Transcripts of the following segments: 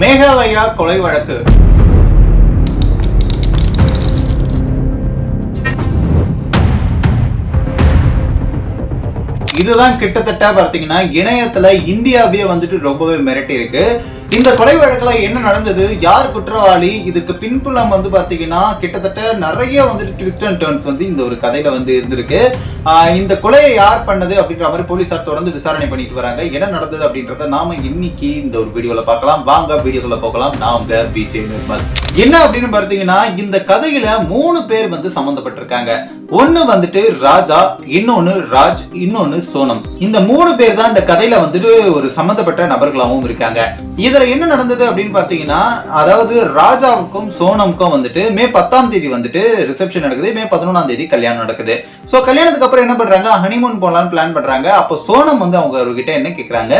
மேகாலயா கொலை வழக்கு. இதுதான் கிட்டத்தட்ட பார்த்தீங்கன்னா இணையத்துல இந்தியாவே வந்துட்டு ரொம்பவே மிரட்டி இருக்கு இந்த கொலை வழக்கில் என்ன நடந்தது? யார் குற்றவாளி? இதுக்கு பின்புலம் வந்து பார்த்தீங்கன்னா கிட்டத்தட்ட நிறைய வந்துட்டு ட்விஸ்ட் அண்ட் டேர்ன்ஸ் வந்து இந்த ஒரு கதையில வந்து இருந்திருக்கு. இந்த கொலையை யார் பண்ணது அப்படின்ற மாதிரி போலீஸார் தொடர்ந்து விசாரணை பண்ணிட்டு வராங்க. என்ன நடந்தது அப்படின்றத நாம இன்னைக்கு இந்த ஒரு வீடியோல பார்க்கலாம். வாங்க வீடியோக்குள்ள போகலாம். நான் உங்க பிஜே நிர்மல். என்ன அப்படின்னு பார்த்தீங்கன்னா இந்த கதையில மூணு பேர் வந்து சம்மந்தப்பட்டிருக்காங்க ஒன்னு வந்துட்டு ராஜா இன்னொன்னு ராஜ் இன்னொன்னு சோனம். இந்த மூணு பேர் தான் இந்த கதையில வந்துட்டு ஒரு சம்மந்தப்பட்ட நபர்களாகவும் இருக்காங்க. இதுல என்ன நடந்தது அப்படின்னு பாத்தீங்கன்னா அதாவது ராஜாவுக்கும் சோனமுக்கும் வந்துட்டு மே பத்தாம் தேதி வந்துட்டு ரிசப்ஷன் நடக்குது. மே பதினொன்றாம் தேதி கல்யாணம் நடக்குது. சோ கல்யாணத்துக்கு அப்புறம் என்ன பண்றாங்க? ஹனிமூன் போலான்னு பிளான் பண்றாங்க. அப்போ சோனம் வந்து அவங்க அவர்கிட்ட என்ன கேக்குறாங்க?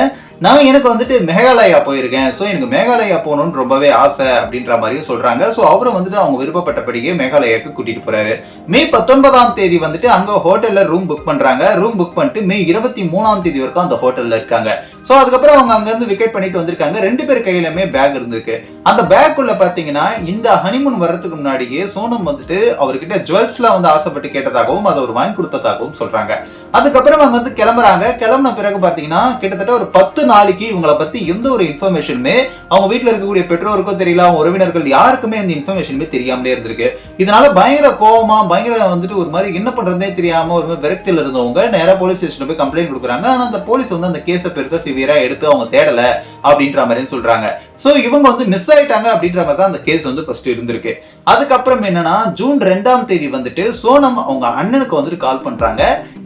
நான் எனக்கு வந்துட்டு மேகாலயா போயிருக்கேன். ஸோ எனக்கு மேகாலயா போகணும்னு ரொம்பவே ஆசை அப்படின்ற மாதிரியும் சொல்றாங்க. ஸோ அவரும் வந்துட்டு அவங்க விருப்பப்பட்டபடியே மேகாலயாவுக்கு கூட்டிட்டு போறாரு. மே பத்தொன்பதாம் தேதி வந்துட்டு அங்க ஹோட்டல்ல ரூம் புக் பண்றாங்க. ரூம் புக் பண்ணிட்டு மே இருபத்தி மூணாம் தேதி வரைக்கும் அந்த ஹோட்டல்ல இருக்காங்க. ஸோ அதுக்கப்புறம் அவங்க அங்க இருந்து விக்கெட் பண்ணிட்டு வந்திருக்காங்க. ரெண்டு பேர் கையிலுமே பேக் இருந்திருக்கு. அந்த பேக்குள்ள பாத்தீங்கன்னா இந்த ஹனிமூன் வர்றதுக்கு முன்னாடியே சோனம் வந்துட்டு அவர்கிட்ட ஜுவல்ஸ்ல வந்து ஆசைப்பட்டு கேட்டதாகவும் அதை அவர் வாங்கி கொடுத்ததாகவும் சொல்றாங்க. அதுக்கப்புறம் அவங்க வந்து கிளம்புறாங்க. கிளம்புன பிறகு பாத்தீங்கன்னா கிட்டத்தட்ட ஒரு பத்து நாளைக்கு இவங்கள பத்தி எந்த ஒரு இன்ஃபர்மேஷனுமே அவங்க வீட்டில் இருக்கக்கூடிய பெற்றோருக்கோ தெரியல அவங்க உறவினர்கள் யாருக்குமே அந்த இன்ஃபர்மேஷனுமே தெரியாமலே இருந்திருக்கு. இதனால பயங்கர கோவமா பயங்கர வந்துட்டு ஒரு மாதிரி என்ன பண்றதே தெரியாம ஒரு மாதிரி விரக்தியில் இருந்தவங்க நேரா போலீஸ் ஸ்டேஷன் போய் கம்ப்ளைண்ட் கொடுக்குறாங்க. ஆனா அந்த போலீஸ் வந்து அந்த கேஸை பெருசா சிவியரா எடுத்து அவங்க தேடல அப்படின்ற மாதிரி சொல்றாங்க. ஸோ இவங்க வந்து மிஸ் ஆயிட்டாங்க அப்படின்ற மாதிரி தான் அந்த கேஸ் வந்து ஃபர்ஸ்ட் இருந்திருக்கு. அதுக்கப்புறம் என்னன்னா ஜூன் ரெண்டாம் தேதி வந்துட்டு சோனம் அவங்க அண்ணனுக்கு வந்துட்டு கால் பண்றாங்க.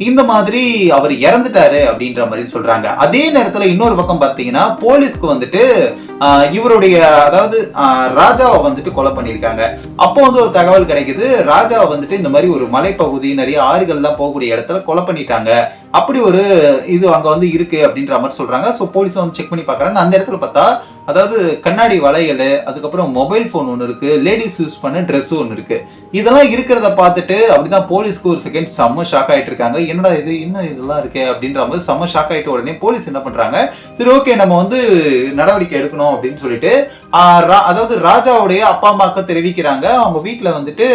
இந்த மாதிரி அவர் இறந்துட்டாரு அப்படின்ற மாதிரி சொல்றாங்க. அதே நேரத்துல இன்னொரு பக்கம் பாத்தீங்கன்னா போலீஸ்க்கு வந்துட்டு இவருடைய அதாவது ராஜாவை வந்துட்டு கொலை பண்ணியிருக்காங்க. அப்போ வந்து ஒரு தகவல் கிடைக்குது. ராஜாவை வந்துட்டு இந்த மாதிரி ஒரு மலைப்பகுதி நிறைய ஆறுகள்லாம் போகக்கூடிய இடத்துல கொலை பண்ணிட்டாங்க. அப்படி ஒரு இது அங்க வந்து இருக்கு அப்படின்ற மாதிரி சொல்றாங்க. ஸோ போலீஸ் வந்து செக் பண்ணி பார்க்கறாங்க. அந்த இடத்துல பார்த்தா அதாவது கண்ணாடி வளையல் அதுக்கப்புறம் மொபைல் ஃபோன் ஒன்று இருக்குது லேடிஸ் யூஸ் பண்ண ட்ரெஸ் ஒன்று இருக்குது இதெல்லாம் இருக்கிறத பார்த்துட்டு அப்படிதான் போலீஸ்க்கு ஒரு செகண்ட் செம்ம ஷாக் ஆகிட்டு இருக்காங்க. என்னடா இது இன்னும் இதெல்லாம் இருக்கே அப்படின்ற மாதிரி செம்ம ஷாக் ஆகிட்ட உடனே போலீஸ் என்ன பண்ணுறாங்க சரி ஓகே நம்ம வந்து நடவடிக்கை எடுக்கணும் அப்படின்னு சொல்லிட்டு ரா- அதாவது ராஜாவுடைய அப்பா அம்மாவுக்கு தெரிவிக்கிறாங்க. அவங்க வீட்டில் வந்துட்டு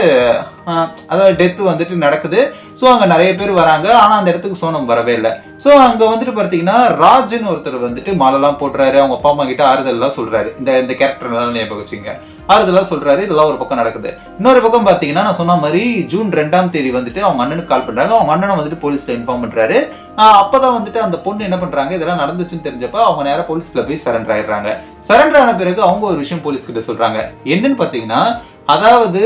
அதாவது டெத்து வந்துட்டு நடக்குது. ஸோ அங்கே நிறைய பேர் வராங்க. ஆனால் அந்த இடத்துக்கு சோனம் வரவே இல்லை. ஸோ அங்கே வந்துட்டு பார்த்தீங்கன்னா ராஜ்னு ஒருத்தர் வந்துட்டு மாலைலாம் போடுறாரு அவங்க அப்பா அம்மா கிட்ட ஆறுதல்லாம் சொல்கிறாரு இந்த இந்த கேரக்டர்லாம் ஞாபகம் வச்சுங்க ஆறுதலாக சொல்கிறாரு இதெல்லாம் ஒரு பக்கம் நடக்குது. இன்னொரு பக்கம் பார்த்தீங்கன்னா நான் சொன்ன மாதிரி ஜூன் ரெண்டாம் தேதி வந்துட்டு அவங்க அண்ணனுக்கு கால் பண்ணுறாங்க அவங்க அண்ணனை வந்துட்டு போலீஸில் இன்ஃபார்ம் பண்ணுறாரு அப்போ தான் வந்துட்டு அந்த பொண்ணு என்ன பண்ணுறாங்க இதெல்லாம் நடந்துச்சுன்னு தெரிஞ்சப்போ அவங்க நேராக போலீஸில் போய் சரண்டர் ஆயிடுறாங்க. சரண்டர் ஆன பிறகு அவங்க ஒரு விஷயம் போலீஸ்கிட்ட சொல்கிறாங்க என்னன்னு பார்த்தீங்கன்னா அதாவது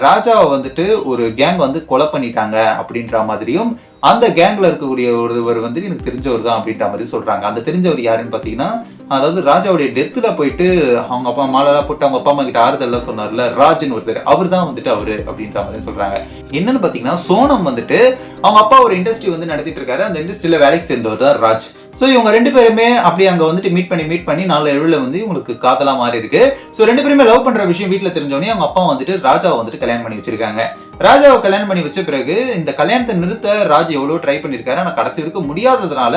ராஜாவை வந்துட்டு ஒரு கேங் வந்து கொலை பண்ணிட்டாங்க அப்படின்ற மாதிரியும் அந்த கேங்ல இருக்கக்கூடிய ஒருவர் வந்து எனக்கு தெரிஞ்சவர் தான் அப்படின்ற மாதிரி சொல்றாங்க. அந்த தெரிஞ்சவர் யாருன்னு பாத்தீங்கன்னா அதாவது ராஜாவுடைய டெத்துல போயிட்டு அவங்க அப்பா மாலெல்லாம் போட்டு அவங்க அப்பா அம்மா கிட்ட ஆறுதல்லாம் சொன்னார்ல ராஜன் ஒருத்தர். அவர் தான் வந்துட்டு அவரு அப்படின்ற மாதிரி சொல்றாங்க. என்னன்னு பாத்தீங்கன்னா சோனம் வந்துட்டு அவங்க அப்பா ஒரு இண்டஸ்ட்ரி வந்து நடத்திட்டு இருக்காரு. அந்த இண்டஸ்ட்ரியில வேலைக்கு சேர்ந்தவர் தான் ராஜ். ஸோ இவங்க ரெண்டு பேருமே அப்படி அங்கே வந்துட்டு மீட் பண்ணி மீட் பண்ணி நாலு எழுவில் வந்து இவங்களுக்கு காதலாக மாறி இருக்கு ஸோ ரெண்டு பேருமே லவ் பண்ணுற விஷயம் வீட்டில் தெரிஞ்சோடனே அவங்க அப்பா வந்துட்டு ராஜாவை வந்துட்டு கல்யாணம் பண்ணி வச்சிருக்காங்க. ராஜாவை கல்யாணம் பண்ணி வச்ச பிறகு இந்த கல்யாணத்தை நிறுத்த ராஜ் எவ்வளோ ட்ரை பண்ணியிருக்காரு. ஆனால் கடைசி வரைக்கும் முடியாததுனால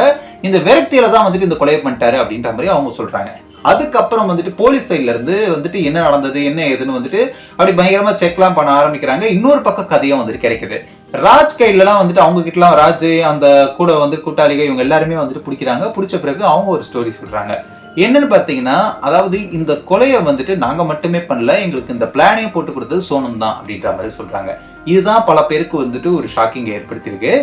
இந்த விரக்தியில தான் வந்துட்டு இந்த கொலையை பண்ணிட்டாரு அப்படின்ற மாதிரி அவங்க சொல்றாங்க. அதுக்கப்புறம் வந்துட்டு போலீஸ் சைட்ல இருந்து வந்துட்டு என்ன நடந்தது என்ன ஏதுன்னு வந்துட்டு அப்படி பயங்கரமா செக்லாம் பண்ண ஆரம்பிக்கிறாங்க. இன்னொரு பக்கம் கதையும் வந்துட்டு கிடைக்குது. ராஜ் கைட்லலாம் வந்துட்டு அவங்க கிட்டலாம் ராஜ் அந்த கூட வந்து கூட்டாளிகள் இவங்க எல்லாருமே வந்துட்டு பிடிக்கிறாங்க. பிடிச்ச பிறகு அவங்க ஒரு ஸ்டோரி சொல்றாங்க. என்னன்னு பார்த்தீங்கன்னா அதாவது இந்த கொலையை வந்துட்டு நாங்க மட்டுமே பண்ணல எங்களுக்கு இந்த பிளானையும் போட்டு கொடுத்தது சோனம் தான் அப்படின்ற மாதிரி சொல்றாங்க. இதுதான் பல பேருக்கு வந்துட்டு ஒரு ஷாக்கிங் ஏற்படுத்தியிருக்கு.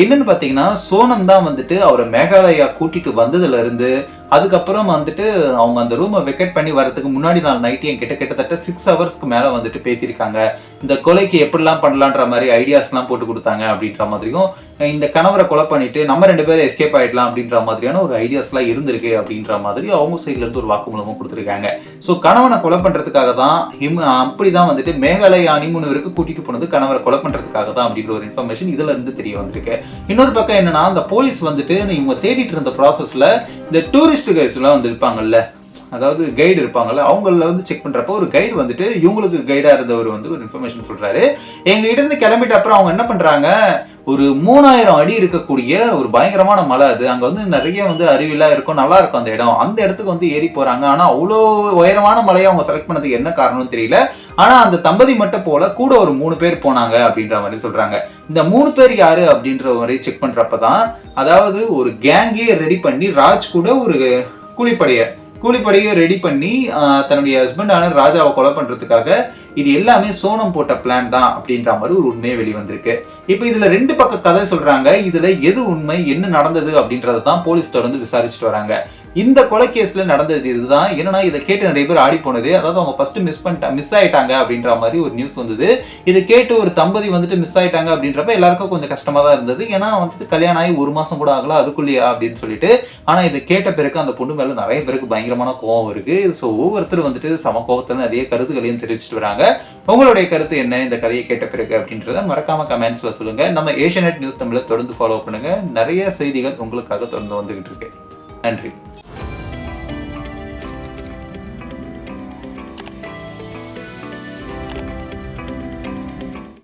என்னன்னு பார்த்தீங்கன்னா சோனம் தான் வந்துட்டு அவரை மேகாலயா கூட்டிட்டு வந்ததுல இருந்து அதுக்கப்புறம் வந்துட்டு அவங்க அந்த ரூமை வெக்கெட் பண்ணி வரதுக்கு முன்னாடி நாள் நைட்டு என்கிட்ட கிட்டத்தட்ட சிக்ஸ் ஹவர்ஸ்க்கு மேலே வந்துட்டு பேசியிருக்காங்க. இந்த கொலைக்கு எப்படிலாம் பண்ணலான்ற மாதிரி ஐடியாஸ்லாம் போட்டு கொடுத்தாங்க அப்படின்ற மாதிரியும் இந்த கணவரை கொலை பண்ணிட்டு நம்ம ரெண்டு பேரும் எஸ்கேப் ஆயிடலாம் அப்படின்ற மாதிரியான ஒரு ஐடியாஸ்லாம் இருந்திருக்கு அப்படின்ற மாதிரி அவங்க சைட்லேருந்து ஒரு வாக்குமூலமும் கொடுத்துருக்காங்க. ஸோ கணவனை கொலை பண்ணுறதுக்காக தான் ஹிம் அப்படி தான் வந்துட்டு மேகாலயா அனிமுன் வரைக்கும் போனது கணவரை கொலை பண்ணுறதுக்காக தான் அப்படின்ற ஒரு இன்ஃபர்மேஷன் இதுல இருந்து தெரிய வந்திருக்கு. இன்னொரு பக்கம் என்னன்னா அந்த போலீஸ் வந்துட்டு இவங்க தேடிட்டு இருந்த ப்ராசஸ்ல இந்த டூரிஸ்ட் கைஸ் எல்லாம் வந்து இருப்பாங்கல்ல அதாவது கைடு இருப்பாங்கல்ல அவங்கள வந்து செக் பண்றப்போ ஒரு கைடு வந்துட்டு இவங்களுக்கு கைடா இருந்தவர் வந்து ஒரு இன்ஃபர்மேஷன் சொல்றாரு. எங்ககிட்ட இருந்து கிளம்பிட்ட அப்புறம் அவங்க என்ன பண்றாங்க ஒரு மூணாயிரம் அடி இருக்கக்கூடிய ஒரு பயங்கரமான மலை அது. அங்க வந்து நிறைய வந்து அருவிலாம் இருக்கும். நல்லா இருக்கும் அந்த இடம். அந்த இடத்துக்கு வந்து ஏறி போறாங்க. ஆனா அவ்வளோ உயரமான மலையை அவங்க செலக்ட் பண்ணதுக்கு என்ன காரணம் தெரியல. ஆனா அந்த தம்பதி மட்டும் போல கூட ஒரு மூணு பேர் போனாங்க அப்படின்ற மாதிரி சொல்றாங்க. இந்த மூணு பேர் யாரு அப்படின்ற மாதிரி செக் பண்றப்பதான் அதாவது ஒரு கேங்கே ரெடி பண்ணி ராஜ் கூட ஒரு கூலிப்படையை கூலிப்படையை ரெடி பண்ணி ஆஹ், தன்னுடைய ஹஸ்பண்டான ராஜாவை கொலை பண்றதுக்காக இது எல்லாமே சோனம் போட்ட பிளான் தான் அப்படின்ற மாதிரி ஒரு உண்மையை வெளிவந்திருக்கு. இப்போ இதுல ரெண்டு பக்க கதை சொல்றாங்க. இதுல எது உண்மை என்ன நடந்தது அப்படின்றத தான் போலீஸ் தொடர்ந்து விசாரிச்சுட்டு வராங்க. இந்த கொலை கேஸில் நடந்தது இதுதான். என்னன்னா இதை கேட்டு நிறைய பேர் ஆடி போனது. அதாவது அவங்க ஃபர்ஸ்ட் மிஸ் பண்ணிட்டா மிஸ் ஆயிட்டாங்க அப்படின்ற மாதிரி ஒரு நியூஸ் வந்தது. இதை கேட்டு ஒரு தம்பதி வந்துட்டு மிஸ் ஆயிட்டாங்க அப்படின்றப்ப எல்லாருக்கும் கொஞ்சம் கஷ்டமாக தான் இருந்தது. ஏன்னா வந்துட்டு கல்யாணம் ஆகி ஒரு மாதம் கூட ஆகல அதுக்குள்ளேயா அப்படின்னு சொல்லிட்டு. ஆனால் இதை கேட்ட பிறகு அந்த பொண்ணு மேலே நிறைய பேருக்கு பயங்கரமான கோவம் இருக்கு ஸோ ஒவ்வொருத்தரும் வந்துட்டு சம கோவத்துல நிறைய கருத்துக்களையும் தெரிவிச்சிட்டு வராங்க. உங்களுடைய கருத்து என்ன? இந்த கதையை கேட்ட பிறகு அப்படின்றத மறக்காம கமெண்ட்ஸ்ல சொல்லுங்க. நம்ம ஏஷியநெட் நியூஸ் தமிழை தொடர்ந்து ஃபாலோ பண்ணுங்க. நிறைய செய்திகள் உங்களுக்காக தொடர்ந்து வந்துகிட்டு இருக்கு. நன்றி.